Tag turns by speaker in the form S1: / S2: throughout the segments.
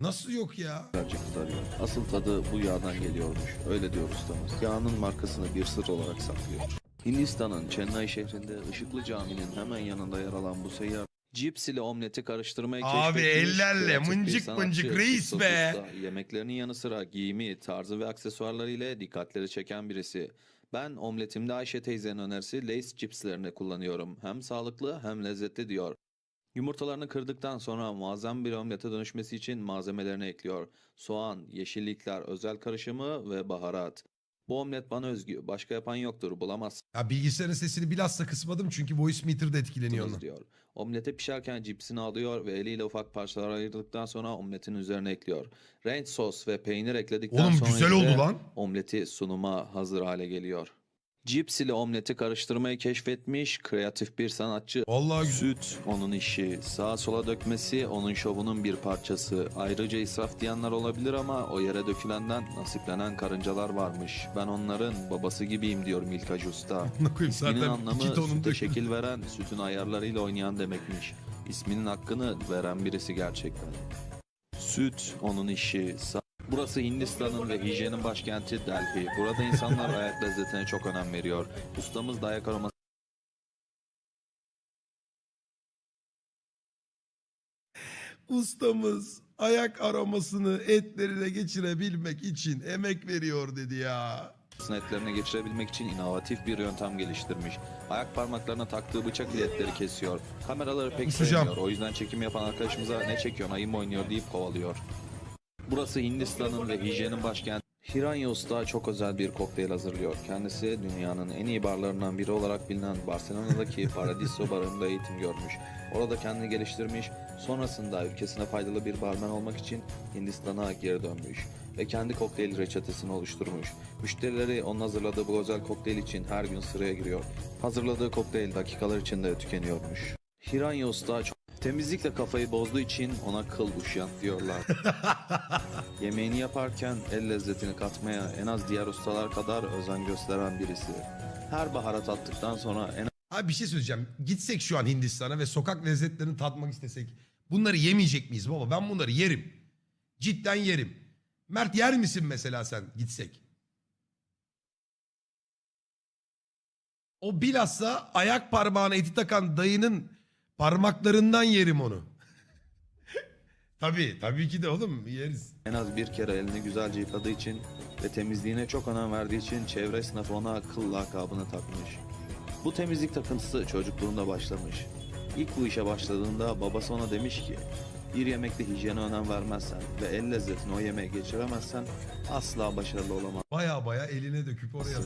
S1: Nasıl yok ya?
S2: birazcık kızarıyor. Asıl tadı bu yağdan geliyormuş. Öyle diyor ustamız. Yağının markasını bir sır olarak saklıyor. Hindistan'ın Chennai şehrinde Işıklı Cami'nin hemen yanında yer alan bu seyyar cips ile omleti karıştırmayı
S1: Abi
S2: keşfetmiş
S1: ellerle
S2: kreatif bir
S1: mıncık
S2: sanatçı,
S1: mıncık reis be.
S2: Yemeklerinin yanı sıra giyimi, tarzı ve aksesuarları ile dikkatleri çeken birisi. Ben omletimde Ayşe teyzenin önerisi Lay's cipslerini kullanıyorum. Hem sağlıklı hem lezzetli diyor. Yumurtalarını kırdıktan sonra muazzam bir omlete dönüşmesi için malzemelerini ekliyor. Soğan, yeşillikler, özel karışımı ve baharat. Bu omlet bana özgü. Başka yapan yoktur. Bulamazsınız
S1: Ya bilgisayarın sesini bilhassa kısmadım çünkü voice meter'da etkileniyor ondan.
S2: diyor. Omlete pişerken cipsini alıyor ve eliyle ufak parçalar ayırdıktan sonra omletin üzerine ekliyor. Ranch sos ve peynir ekledikten
S1: Oğlum
S2: sonra
S1: güzel
S2: ise
S1: oldu lan.
S2: omleti sunuma hazır hale geliyor. Cips ile omleti karıştırmayı keşfetmiş kreatif bir sanatçı.
S1: Vallahi.
S2: Süt onun işi, sağa sola dökmesi onun şovunun bir parçası. Ayrıca israf diyenler olabilir ama o yere dökülenden nasiplenen karıncalar varmış. Ben onların babası gibiyim diyor Milka Usta.
S1: Amına koyayım
S2: İsminin
S1: zaten
S2: anlamı
S1: iki
S2: süte
S1: döküldü.
S2: şekil veren, sütün ayarlarıyla oynayan demekmiş. İsminin hakkını veren birisi gerçekten. Süt onun işi. Sa- Burası Hindistan'ın ve hijyenin başkenti Delhi. Burada insanlar ayak lezzetine çok önem veriyor. Ustamız da ayak aroması
S1: Ustamız ayak aromasını etlerine geçirebilmek için emek veriyor dedi ya.
S2: etlerine geçirebilmek için inovatif bir yöntem geliştirmiş. Ayak parmaklarına taktığı bıçak ile etleri kesiyor. Kameraları pek
S1: Kusacağım.
S2: sevmiyor. O yüzden çekim yapan arkadaşımıza ne çekiyorsun ayı mı oynuyor deyip kovalıyor. Burası Hindistan'ın ve hijyenin başkenti. Hiranya Usta çok özel bir kokteyl hazırlıyor. Kendisi dünyanın en iyi barlarından biri olarak bilinen Barcelona'daki Paradiso barında eğitim görmüş. Orada kendini geliştirmiş, sonrasında ülkesine faydalı bir barmen olmak için Hindistan'a geri dönmüş ve kendi kokteyl reçetesini oluşturmuş. Müşterileri onun hazırladığı bu özel kokteyl için her gün sıraya giriyor. Hazırladığı kokteyl dakikalar içinde tükeniyormuş. Hiranya Usta çok Temizlikle kafayı bozduğu için ona kıl uşyant diyorlar. Yemeğini yaparken el lezzetini katmaya en az diğer ustalar kadar özen gösteren birisi. Her baharat attıktan sonra en
S1: Abi bir şey söyleyeceğim. Gitsek şu an Hindistan'a ve sokak lezzetlerini tatmak istesek bunları yemeyecek miyiz baba? Ben bunları yerim. Cidden yerim. Mert yer misin mesela sen gitsek? O bilhassa ayak parmağına eti takan dayının parmaklarından yerim onu. tabii tabii ki de oğlum yeriz.
S2: en az bir kere elini güzelce yıkadığı için ve temizliğine çok önem verdiği için çevre sınıfı ona kıl lakabını takmış. Bu temizlik takıntısı çocukluğunda başlamış. İlk bu işe başladığında babası ona demiş ki bir yemekte hijyene önem vermezsen ve el lezzetini o yemeğe geçiremezsen asla başarılı olamazsın.
S1: Baya baya eline döküp oraya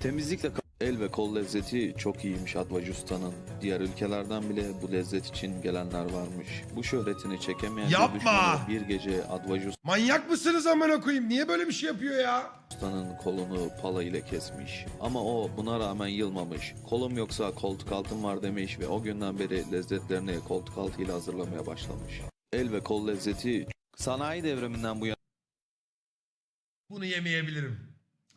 S2: Temizlikle el ve kol lezzeti çok iyiymiş Advac Usta'nın. Diğer ülkelerden bile bu lezzet için gelenler varmış. Bu şöhretini çekemeyen bir
S1: Yapma!
S2: düşmanı bir gece Advac
S1: Manyak mısınız amına koyayım? Niye böyle bir şey yapıyor ya?
S2: Usta'nın kolunu pala ile kesmiş. Ama o buna rağmen yılmamış. Kolum yoksa koltuk altım var demiş ve o günden beri lezzetlerini koltuk altıyla hazırlamaya başlamış. El ve kol lezzeti sanayi devriminden bu yana
S1: Bunu yemeyebilirim.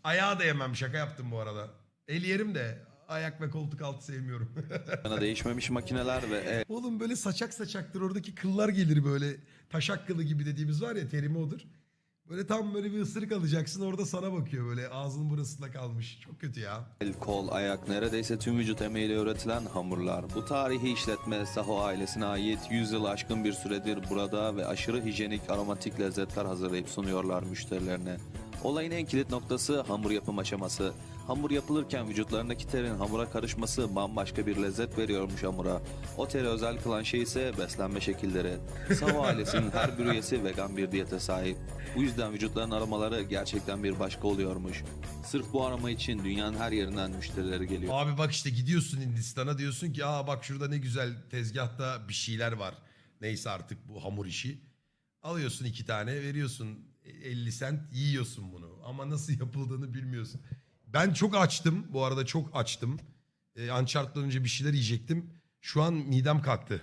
S1: Ayağı da yemem şaka yaptım bu arada. El yerim de ayak ve koltuk altı sevmiyorum.
S2: değişmemiş makineler ve el
S1: Oğlum böyle saçak saçaktır oradaki kıllar gelir böyle taşak kılı gibi dediğimiz var ya terimi odur. Böyle tam böyle bir ısırık alacaksın orada sana bakıyor böyle ağzının burasında kalmış. Çok kötü ya.
S2: El, kol, ayak neredeyse tüm vücut emeğiyle üretilen hamurlar. Bu tarihi işletme Saho ailesine ait 100 yıl aşkın bir süredir burada ve aşırı hijyenik aromatik lezzetler hazırlayıp sunuyorlar müşterilerine. Olayın en kilit noktası hamur yapım aşaması. Hamur yapılırken vücutlarındaki terin hamura karışması bambaşka bir lezzet veriyormuş hamura. O teri özel kılan şey ise beslenme şekilleri. Saho ailesinin her bir üyesi vegan bir diyete sahip. Bu yüzden vücutların aromaları gerçekten bir başka oluyormuş. Sırf bu aroma için dünyanın her yerinden müşterileri geliyor.
S1: Abi bak işte gidiyorsun Hindistan'a diyorsun ki aa bak şurada ne güzel tezgahta bir şeyler var. Neyse artık bu hamur işi. Alıyorsun iki tane veriyorsun 50 sent yiyorsun bunu. Ama nasıl yapıldığını bilmiyorsun. Ben çok açtım bu arada çok açtım. Ee, Uncharted'dan önce bir şeyler yiyecektim. Şu an midem kalktı.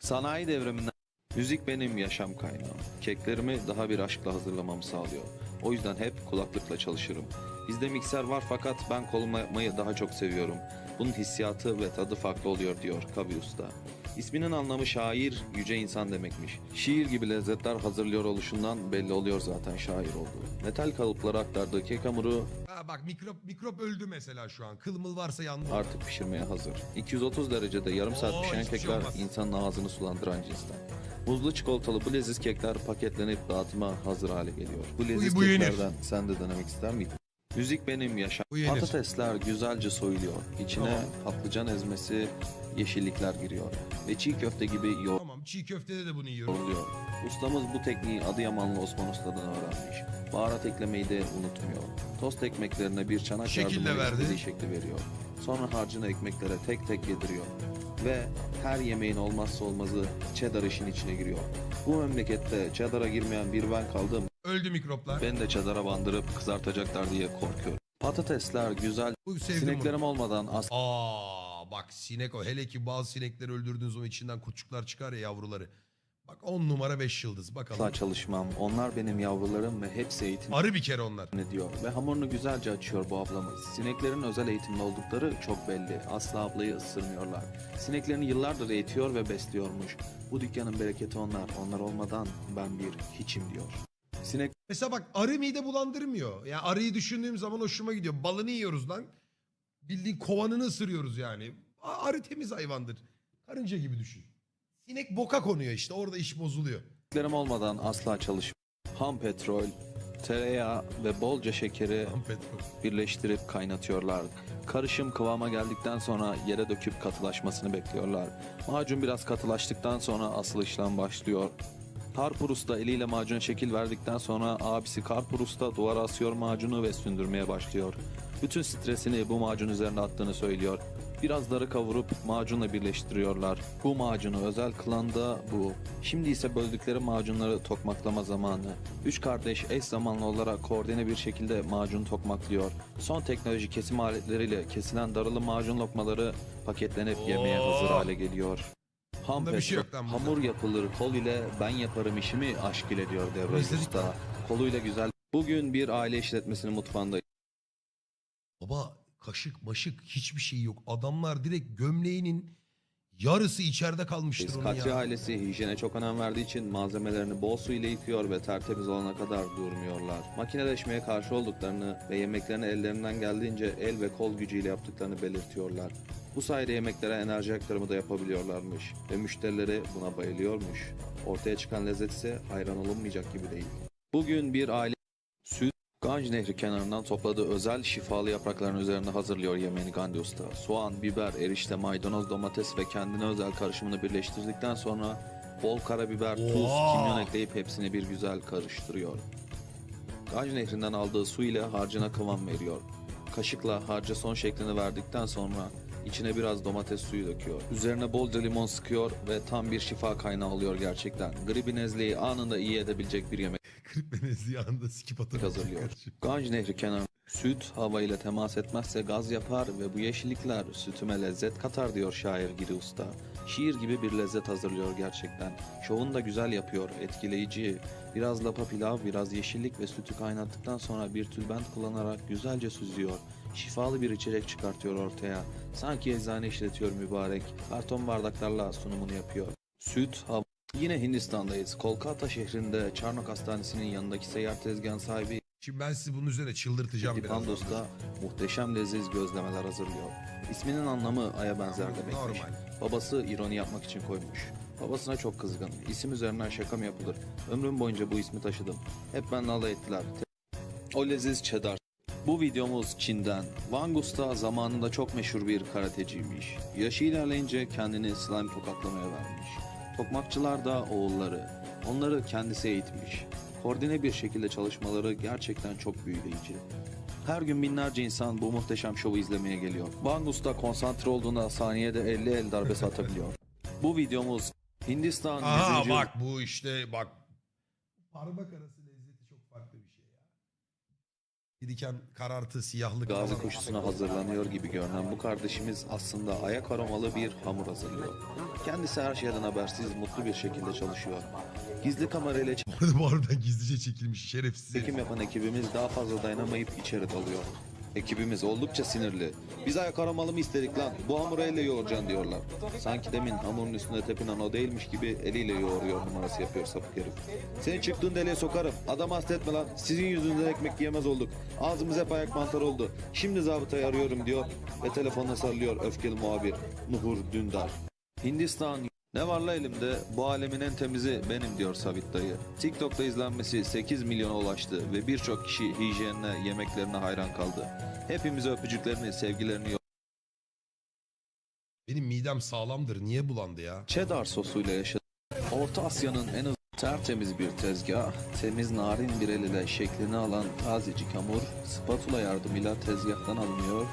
S2: Sanayi devriminden müzik benim yaşam kaynağım. Keklerimi daha bir aşkla hazırlamamı sağlıyor. O yüzden hep kulaklıkla çalışırım. Bizde mikser var fakat ben kolumla yapmayı daha çok seviyorum. Bunun hissiyatı ve tadı farklı oluyor diyor Kavi Usta. İsminin anlamı şair, yüce insan demekmiş. Şiir gibi lezzetler hazırlıyor oluşundan belli oluyor zaten şair olduğu. Metal kalıplara aktardığı kek hamuru
S1: Ha bak mikrop mikrop öldü mesela şu an. Kıl mıl varsa yandı.
S2: artık pişirmeye hazır. 230 derecede yarım saat
S1: Oo,
S2: pişen
S1: hiçbir şey
S2: kekler
S1: olmaz.
S2: insanın ağzını sulandıran cinsten. Buzlu çikolatalı bu leziz kekler paketlenip dağıtıma hazır hale geliyor. Bu leziz
S1: bu yenir.
S2: keklerden sen de denemek ister miydin? Müzik benim yaşam.
S1: Bu yenir.
S2: Patatesler güzelce soyuluyor. İçine patlıcan ezmesi, yeşillikler giriyor. Ve çiğ köfte gibi
S1: Tamam çiğ köftede de bunu yiyorum.
S2: yoğruluyor. Ustamız bu tekniği Adıyamanlı Osman Usta'dan öğrenmiş. Baharat eklemeyi de unutmuyor. Tost ekmeklerine bir çanak
S1: Şekil de
S2: yardımıyla
S1: verdi.
S2: istediği şekli veriyor. Sonra harcını ekmeklere tek tek yediriyor. Ve her yemeğin olmazsa olmazı cheddar işin içine giriyor. Bu memlekette cheddar'a girmeyen bir ben kaldım.
S1: Öldü mikroplar.
S2: Ben de cheddar'a bandırıp kızartacaklar diye korkuyorum. Patatesler güzel.
S1: Bu sevdim
S2: Sineklerim
S1: bunu.
S2: olmadan asla
S1: Aa bak sinek o. Hele ki bazı sinekleri öldürdüğünüz zaman içinden kurtçuklar çıkar ya yavruları. Bak 10 numara 5 yıldız bakalım.
S2: çalışmam. Onlar benim yavrularım ve hepsi eğitim
S1: Arı bir kere onlar.
S2: ne diyor ve hamurunu güzelce açıyor bu ablamız. Sineklerin özel eğitimli oldukları çok belli. Asla ablayı ısırmıyorlar. Sineklerini yıllardır eğitiyor ve besliyormuş. Bu dükkanın bereketi onlar. Onlar olmadan ben bir hiçim diyor. Sinek
S1: Mesela bak arı mide bulandırmıyor. Yani arıyı düşündüğüm zaman hoşuma gidiyor. Balını yiyoruz lan. Bildiğin kovanını ısırıyoruz yani. Arı temiz hayvandır. Karınca gibi düşün. Sinek boka konuyor işte orada iş bozuluyor.
S2: Sineklerim olmadan asla çalışmam. Ham petrol, tereyağı ve bolca şekeri
S1: Lan
S2: birleştirip kaynatıyorlar. Karışım kıvama geldikten sonra yere döküp katılaşmasını bekliyorlar. Macun biraz katılaştıktan sonra asıl işlem başlıyor. Karpur Usta eliyle macuna şekil verdikten sonra abisi Karpur Usta duvara asıyor macunu ve sündürmeye başlıyor. Bütün stresini bu macun üzerine attığını söylüyor. Birazları kavurup macunla birleştiriyorlar. Bu macunu özel kılan da bu. Şimdi ise böldükleri macunları tokmaklama zamanı. Üç kardeş eş zamanlı olarak koordine bir şekilde macun tokmaklıyor. Son teknoloji kesim aletleriyle kesilen darılı macun lokmaları paketlenip yemeğe hazır hale geliyor. Ham
S1: Bunda bir şey yok lan bunda.
S2: hamur yapılır kol ile ben yaparım işimi aşk ile diyor
S1: Bunu
S2: Devre
S1: izledik
S2: Usta. Koluyla güzel. Bugün bir aile işletmesinin mutfağında
S1: Baba kaşık maşık hiçbir şey yok. Adamlar direkt gömleğinin yarısı içeride kalmıştır onun
S2: Katri
S1: ya.
S2: ailesi hijyene çok önem verdiği için malzemelerini bol su ile yıkıyor ve tertemiz olana kadar durmuyorlar. Makineleşmeye karşı olduklarını ve yemeklerini ellerinden geldiğince el ve kol gücüyle yaptıklarını belirtiyorlar. Bu sayede yemeklere enerji aktarımı da yapabiliyorlarmış ve müşterileri buna bayılıyormuş. Ortaya çıkan lezzet ise hayran olunmayacak gibi değil. Bugün bir aile Ganj Nehri kenarından topladığı özel şifalı yaprakların üzerine hazırlıyor yemeğini Gandhi Usta. Soğan, biber, erişte, maydanoz, domates ve kendine özel karışımını birleştirdikten sonra bol karabiber, tuz, kimyon ekleyip hepsini bir güzel karıştırıyor. Ganj Nehri'nden aldığı su ile harcına kıvam veriyor. Kaşıkla harca son şeklini verdikten sonra içine biraz domates suyu döküyor. Üzerine bolca limon sıkıyor ve tam bir şifa kaynağı oluyor gerçekten. Gribi nezleyi anında iyi edebilecek bir yemek.
S1: Kırk benezli yanında sikip atar.
S2: hazırlıyor. Ganj Nehri kenarında süt hava ile temas etmezse gaz yapar ve bu yeşillikler sütüme lezzet katar diyor şair Giri Usta. Şiir gibi bir lezzet hazırlıyor gerçekten. Şovunu da güzel yapıyor, etkileyici. Biraz lapa pilav, biraz yeşillik ve sütü kaynattıktan sonra bir tülbent kullanarak güzelce süzüyor. Şifalı bir içecek çıkartıyor ortaya. Sanki eczane işletiyor mübarek. Karton bardaklarla sunumunu yapıyor. Süt, hava Yine Hindistan'dayız. Kolkata şehrinde Çarnok Hastanesi'nin yanındaki seyyar tezgahın sahibi
S1: Şimdi ben sizi bunun üzerine çıldırtacağım biraz.
S2: Da muhteşem leziz gözlemeler hazırlıyor. İsminin anlamı aya benzer demekmiş.
S1: Normal.
S2: Babası ironi yapmak için koymuş. Babasına çok kızgın. İsim üzerinden şaka mı yapılır? Ömrüm boyunca bu ismi taşıdım. Hep benimle alay ettiler. O leziz cheddar. Bu videomuz Çin'den. Wang Usta zamanında çok meşhur bir karateciymiş. Yaşı ilerleyince kendini slime tokatlamaya vermiş. Tokmakçılar da oğulları. Onları kendisi eğitmiş. Koordine bir şekilde çalışmaları gerçekten çok büyüleyici. Her gün binlerce insan bu muhteşem şovu izlemeye geliyor. Wang Usta konsantre olduğunda saniyede 50 el darbesi atabiliyor. Bu videomuz Hindistan
S1: Aha
S2: 100.
S1: bak bu işte bak. Parmak arası lezzeti çok farklı bir şey ya. Biriken karartı siyahlık
S2: Gazi
S1: falan.
S2: koşusuna hazırlanıyor gibi görünen bu kardeşimiz aslında ayak aromalı bir hamur hazırlıyor. Kendisi her şeyden habersiz mutlu bir şekilde çalışıyor. Gizli kamerayla
S1: Bu arada harbiden gizlice çekilmiş şerefsiz. herif.
S2: çekim yapan ekibimiz daha fazla dayanamayıp içeri dalıyor. Ekibimiz oldukça sinirli. Biz ayak aramalı mı istedik lan? Bu hamuru elle yoğuracaksın diyorlar. Sanki demin hamurun üstünde tepinen o değilmiş gibi eliyle yoğuruyor numarası yapıyor sapık herif. Seni çıktığın deliğe sokarım. Adam hasta etme lan. Sizin yüzünüzden ekmek yiyemez olduk. Ağzımız hep ayak mantarı oldu. Şimdi zabıtayı arıyorum diyor ve telefonla sarılıyor öfkeli muhabir Nuhur Dündar. Hindistan ne var la elimde? Bu alemin en temizi benim diyor Sabit dayı. TikTok'ta izlenmesi 8 milyona ulaştı ve birçok kişi hijyenine, yemeklerine hayran kaldı. Hepimize öpücüklerini, sevgilerini
S1: Benim midem sağlamdır. Niye bulandı ya?
S2: cheddar sosuyla yaşadı. Orta Asya'nın en hızlı tertemiz bir tezgah, temiz narin bir el ile şeklini alan tazecik hamur, spatula yardımıyla tezgahtan alınıyor